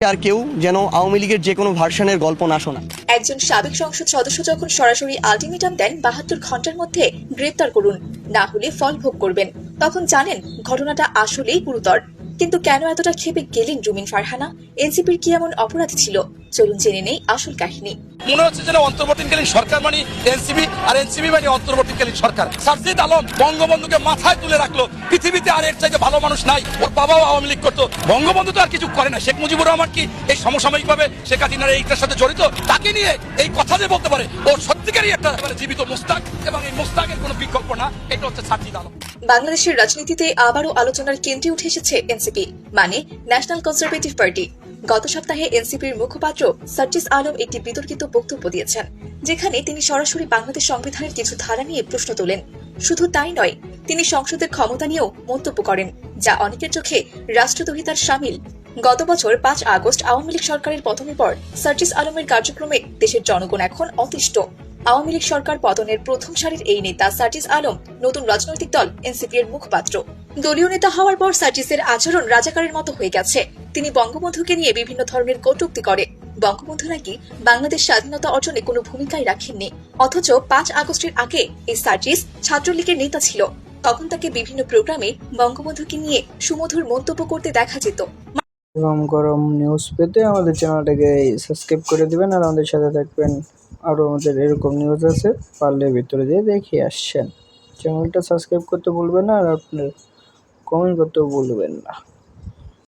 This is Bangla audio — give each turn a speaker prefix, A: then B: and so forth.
A: আর কেউ যেন আওয়ামী লীগের যে কোনো ভার্সনের গল্প না শোনা
B: একজন সাবেক সংসদ সদস্য যখন সরাসরি আলটিমেটাম দেন, বাহাত্তর ঘণ্টার মধ্যে গ্রেপ্তার করুন, না হলে ফল ভোগ করবেন। তখন জানেন ঘটনাটা আসলেই গুরুতর। কিন্তু কেন এতটা খেপে গেলেন রুমিন ফারহানা? এনসিপির কি এমন অপরাধ ছিল? চলুন জেনে নেই আসল কাহিনী।
C: মনে হচ্ছে যেন অন্তর্বর্তীকালীন সরকার মানে এনসিবি আর এনসিবি মানে অন্তর্বর্তীকালীন সরকার। সার্জিদ আলম বঙ্গবন্ধুকে মাথায় তুলে রাখল, পৃথিবীতে আর এর চাইতে ভালো মানুষ নাই, ওর বাবাও আওয়ামী লীগ করতো। বঙ্গবন্ধু তো আর কিছু করে না, শেখ মুজিবুর রহমান কি এই সমসাময়িক ভাবে শেখ হাসিনার এইটার সাথে জড়িত? তাকে নিয়ে এই কথা যে বলতে পারে, ও সত্যিকারই একটা মানে জীবিত মুস্তাক, এবং এই মুস্তাকের কোনো বিকল্প না, এটা হচ্ছে সার্জিদ আলম।
B: বাংলাদেশের রাজনীতিতে আবারও আলোচনার কেন্দ্রে উঠে এসেছে এনসিপি মানে ন্যাশনাল কনজারভেটিভ পার্টি গত সপ্তাহে এনসিপির মুখপাত্র সার্জিস আলম একটি বিতর্কিত বক্তব্য দিয়েছেন, যেখানে তিনি সরাসরি বাংলাদেশ সংবিধানের কিছু ধারা নিয়ে প্রশ্ন তোলেন। শুধু তাই নয়, তিনি সংসদের ক্ষমতা নিয়েও মন্তব্য করেন, যা অনেকের চোখে রাষ্ট্রদ্রোহিতার সামিল। গত বছর পাঁচ আগস্ট আওয়ামী লীগ সরকারের পতনের পর সার্চিস আলমের কার্যক্রমে দেশের জনগণ এখন অতিষ্ঠ। আওয়ামী লীগ সরকার পতনের প্রথম সারির এই নেতা সার্জিস আলম নতুন রাজনৈতিক দল এনসিপি এর মুখপাত্র। দলীয় নেতা হওয়ার পর সার্জিসের আচরণ রাজাকারের মতো হয়ে গেছে। তিনি বঙ্গবন্ধুকে নিয়ে বিভিন্ন ধরনের কটূক্তি করে। বঙ্গবন্ধু নাকি বাংলাদেশ স্বাধীনতা অর্জনে কোনো ভূমিকাই রাখেননি। অথচ পাঁচ আগস্টের আগে এই সার্জিস ছাত্রলীগের নেতা ছিল। তখন তাকে বিভিন্ন প্রোগ্রামে বঙ্গবন্ধুকে নিয়ে সুমধুর মন্তব্য করতে দেখা যেত।
D: গরম গরম নিউজ পেতে আমাদের চ্যানেলটাকে সাবস্ক্রাইব করে দিবেন আর আমাদের সাথে থাকবেন আরও আমাদের এরকম নিউজ আছে, পারলে ভিতরে দিয়ে দেখিয়ে আসছেন চ্যানেলটা সাবস্ক্রাইব করতে ভুলবেন না আর আপনার কমেন্ট করতেও ভুলবেন না।